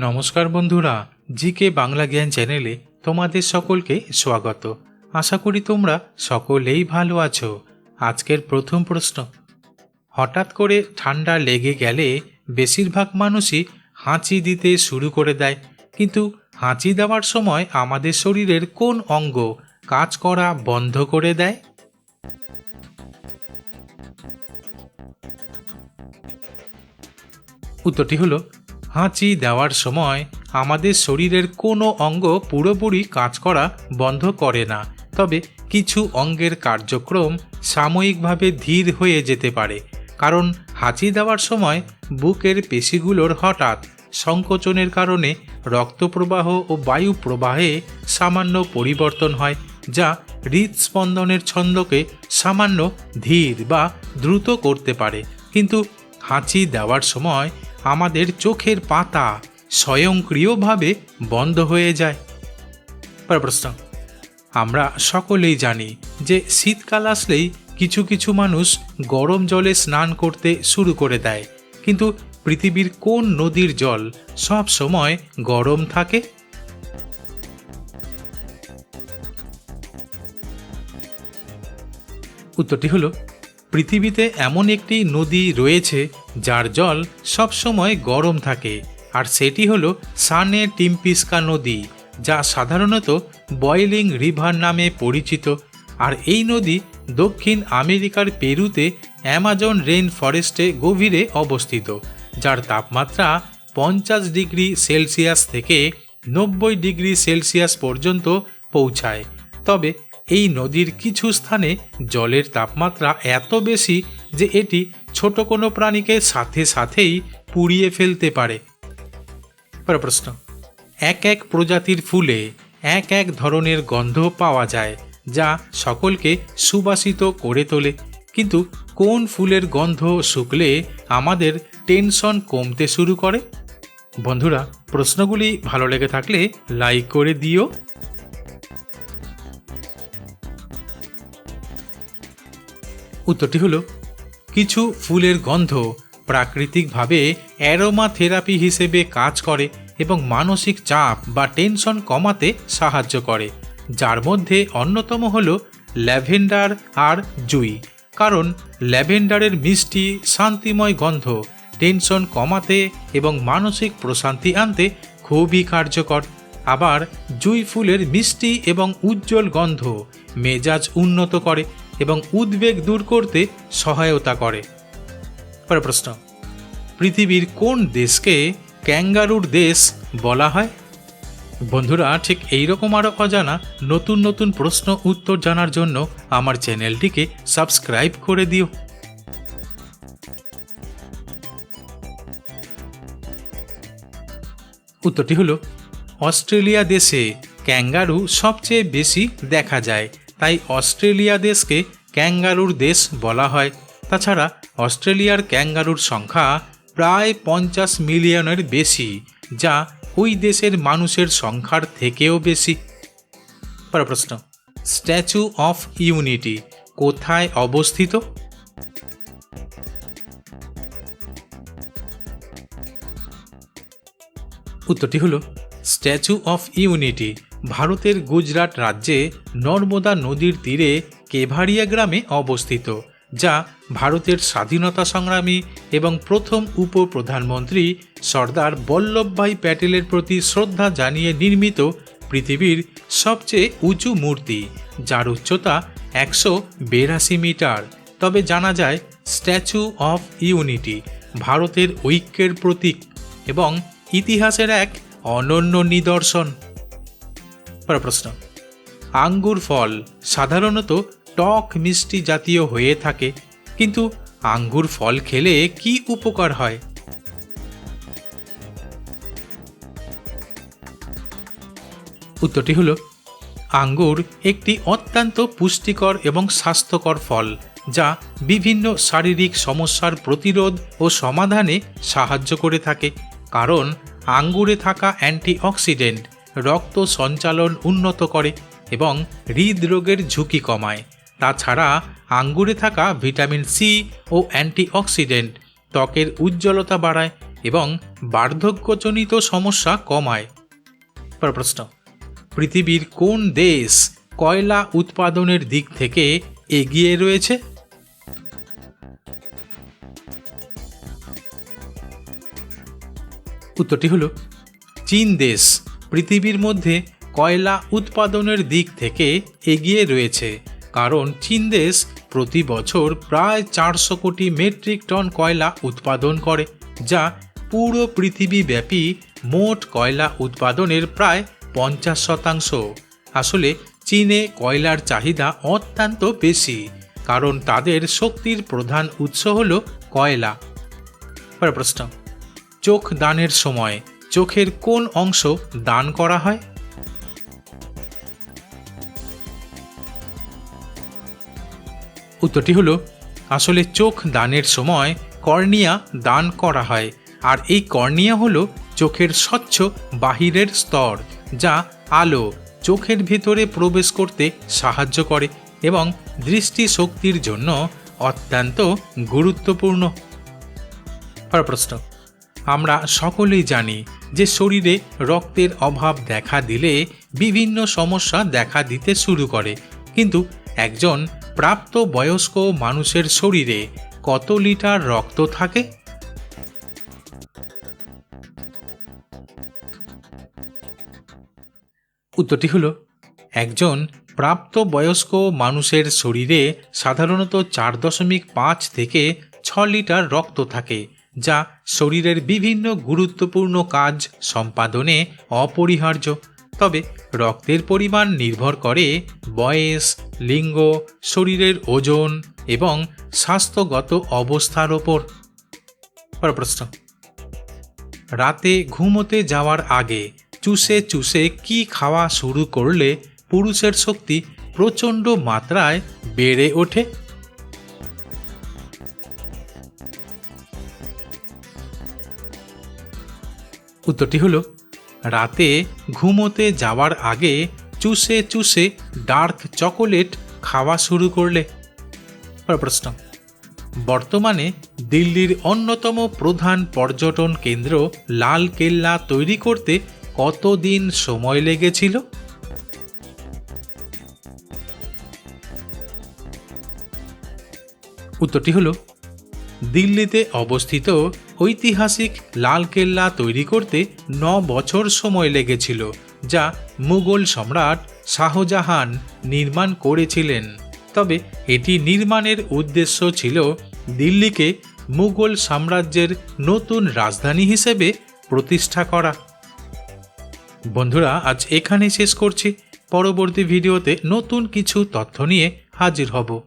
নমস্কার বন্ধুরা, জিকে বাংলা জ্ঞান চ্যানেলে তোমাদের সকলকে স্বাগত। আশা করি তোমরা সকলেই ভালো আছো। আজকের প্রথম প্রশ্ন, হঠাৎ করে ঠান্ডা লেগে গেলে বেশিরভাগ মানুষই হাঁচি দিতে শুরু করে দেয়। কিন্তু হাঁচি দেওয়ার সময় আমাদের শরীরের কোন অঙ্গ কাজ করা বন্ধ করে দেয়? উত্তরটি হলো হাঁচি দেওয়ার সময় আমাদের শরীরের কোনো অঙ্গ পুরোপুরি কাজ করা বন্ধ করে না। তবে কিছু অঙ্গের কার্যক্রম সাময়িকভাবে ধীর হয়ে যেতে পারে। কারণ হাঁচি দেওয়ার সময় বুকের পেশিগুলোর হঠাৎ সংকোচনের কারণে রক্তপ্রবাহ ও বায়ু প্রবাহে সামান্য পরিবর্তন হয়, যা হৃদস্পন্দনের ছন্দকে সামান্য ধীর বা দ্রুত করতে পারে। কিন্তু হাঁচি দেওয়ার সময় আমাদের চোখের পাতা স্বয়ংক্রিয়ভাবে বন্ধ হয়ে যায়। প্রশ্ন। আমরা সকলেই জানি যে শীতকাল আসলেই কিছু কিছু মানুষ গরম জলে স্নান করতে শুরু করে দেয়। কিন্তু পৃথিবীর কোন নদীর জল সব সময় গরম থাকে? উত্তরটি হলো পৃথিবীতে এমন একটি নদী রয়েছে যার জল সবসময় গরম থাকে, আর সেটি হলো সানে টিম্পিস্কা নদী, যা সাধারণত বয়েলিং রিভার নামে পরিচিত, আর এই নদী দক্ষিণ আমেরিকার পেরুতে অ্যামাজন রেইন ফরেস্টে গভীরে অবস্থিত, যার তাপমাত্রা পঞ্চাশ ডিগ্রি সেলসিয়াস থেকে নব্বই ডিগ্রি সেলসিয়াস পর্যন্ত পৌঁছায়। তবে এই নদীর কিছু স্থানে জলের তাপমাত্রা এত বেশি যে এটি ছোট কোনো প্রাণীকে সাথে সাথেই পুড়িয়ে ফেলতে পারে। প্রশ্ন। এক এক প্রজাতির ফুলে এক এক ধরনের গন্ধ পাওয়া যায়, যা সকলকে সুবাসিত করে তোলে। কিন্তু কোন ফুলের গন্ধ শুকলে আমাদের টেনশন কমতে শুরু করে? বন্ধুরা, প্রশ্নগুলি ভালো লেগে থাকলে লাইক করে দিও। উত্তরটি হলো, কিছু ফুলের গন্ধ প্রাকৃতিকভাবে অ্যারোমা থেরাপি হিসেবে কাজ করে এবং মানসিক চাপ বা টেনশন কমাতে সাহায্য করে, যার মধ্যে অন্যতম হল ল্যাভেন্ডার আর জুই। কারণ ল্যাভেন্ডারের মিষ্টি, শান্তিময় গন্ধ টেনশন কমাতে এবং মানসিক প্রশান্তি আনতে খুবই কার্যকর। আবার জুই ফুলের মিষ্টি এবং উজ্জ্বল গন্ধ মেজাজ উন্নত করে এবং উদ্বেগ দূর করতে সহায়তা করে। পরের প্রশ্ন, পৃথিবীর কোন দেশকে ক্যাঙ্গারুর দেশ বলা হয়? বন্ধুরা, ঠিক এইরকম আরও অজানা নতুন নতুন প্রশ্ন উত্তর জানার জন্য আমার চ্যানেলটিকে সাবস্ক্রাইব করে দিও। উত্তরটি হলো, অস্ট্রেলিয়া দেশে ক্যাঙ্গারু সবচেয়ে বেশি দেখা যায়। তাই অস্ট্রেলিয়া দেশকে ক্যাঙ্গারুর দেশ বলা হয়। তাছাড়া অস্ট্রেলিয়ার ক্যাঙ্গারুর সংখ্যা প্রায় পঞ্চাশ মিলিয়নের বেশি, যা ওই দেশের মানুষের সংখ্যার থেকেও বেশি। পরের প্রশ্ন, স্ট্যাচু অফ ইউনিটি কোথায় অবস্থিত? উত্তরটি হলো, স্ট্যাচু অফ ইউনিটি ভারতের গুজরাট রাজ্যে নর্মদা নদীর তীরে কেভারিয়া গ্রামে অবস্থিত, যা ভারতের স্বাধীনতা সংগ্রামী এবং প্রথম উপপ্রধানমন্ত্রী সর্দার বল্লভভাই প্যাটেলের প্রতি শ্রদ্ধা জানিয়ে নির্মিত পৃথিবীর সবচেয়ে উঁচু মূর্তি, যার উচ্চতা একশো বেরাশি মিটার। তবে জানা যায়, স্ট্যাচু অফ ইউনিটি ভারতের ঐক্যের প্রতীক এবং ইতিহাসের এক অনন্য নিদর্শন। পরের প্রশ্ন। আঙ্গুর ফল সাধারণত টক মিষ্টি জাতীয় হয়ে থাকে, কিন্তু আঙ্গুর ফল খেলে কি উপকার হয়? উত্তরটি হল, আঙ্গুর একটি অত্যন্ত পুষ্টিকর এবং স্বাস্থ্যকর ফল, যা বিভিন্ন শারীরিক সমস্যার প্রতিরোধ ও সমাধানে সাহায্য করে থাকে, কারণ আঙ্গুরে থাকা অ্যান্টিঅক্সিডেন্ট রক্ত সঞ্চালন উন্নত করে এবং হৃদরোগের ঝুঁকি কমায়। তাছাড়া আঙ্গুরে থাকা ভিটামিন সি ও অ্যান্টিঅক্সিডেন্ট ত্বকের উজ্জ্বলতা বাড়ায় এবং বার্ধক্যজনিত সমস্যা কমায়। পর প্রশ্ন, পৃথিবীর কোন দেশ কয়লা উৎপাদনের দিক থেকে এগিয়ে রয়েছে? উত্তরটি হলো, চীন দেশ। পৃথিবীর মধ্যে কয়লা উৎপাদনের দিক থেকে এগিয়ে রয়েছে, কারণ চীন দেশ প্রতি বছর প্রায় চারশো কোটি মেট্রিক টন কয়লা উৎপাদন করে, যা পুরো পৃথিবীব্যাপী মোট কয়লা উৎপাদনের প্রায় পঞ্চাশ শতাংশ। আসলে চীনে কয়লার চাহিদা অত্যন্ত বেশি, কারণ তাদের শক্তির প্রধান উৎস হল কয়লা। প্রশ্ন, চোখ দানের সময় চোখের কোন অংশ দান করা হয়? উত্তরটি হলো, আসলে চোখ দানের সময় কর্নিয়া দান করা হয়, আর এই কর্নিয়া হলো চোখের স্বচ্ছ বাহিরের স্তর, যা আলো, চোখের ভিতরে প্রবেশ করতে সাহায্য করে এবং দৃষ্টিশক্তির জন্য অত্যন্ত গুরুত্বপূর্ণ। প্রশ্ন। আমরা সকলেই জানি যে শরীরে রক্তের অভাব দেখা দিলে বিভিন্ন সমস্যা দেখা দিতে শুরু করে। কিন্তু একজন প্রাপ্ত বয়স্ক মানুষের শরীরে কত লিটার রক্ত থাকে? উত্তরটি হলো, একজন প্রাপ্ত বয়স্ক মানুষের শরীরে সাধারণত চার দশমিক পাঁচ থেকে ছ লিটার রক্ত থাকে। যা শরীরের বিভিন্ন গুরুত্বপূর্ণ কাজ সম্পাদনে অপরিহার্য। তবে রক্তের পরিমাণ নির্ভর করে বয়স, লিঙ্গ, শরীরের ওজন এবং স্বাস্থ্যগত অবস্থার ওপর। প্রশ্ন। রাতে ঘুমোতে যাওয়ার আগে চুষে চুষে কি খাওয়া শুরু করলে পুরুষের শক্তি প্রচণ্ড মাত্রায় বেড়ে ওঠে? উত্তরটি হলো, রাতে ঘুমোতে যাওয়ার আগে চুষে চুষে ডার্ক চকোলেট খাওয়া শুরু করলে। প্রশ্ন, বর্তমানে দিল্লির অন্যতম প্রধান পর্যটন কেন্দ্র লাল কেল্লা তৈরি করতে কতদিন সময় লেগেছিল? উত্তরটি হলো দিল্লিতে অবস্থিত ঐতিহাসিক লাল কেল্লা তৈরি করতে ন বছর সময় লেগেছিল, যা মুঘল সম্রাট শাহজাহান নির্মাণ করেছিলেন। তবে এটি নির্মাণের উদ্দেশ্য ছিল দিল্লিকে মুঘল সাম্রাজ্যের নতুন রাজধানী হিসেবে প্রতিষ্ঠা করা। বন্ধুরা, আজ এখানে শেষ করছি। পরবর্তী ভিডিওতে নতুন কিছু তথ্য নিয়ে হাজির হব।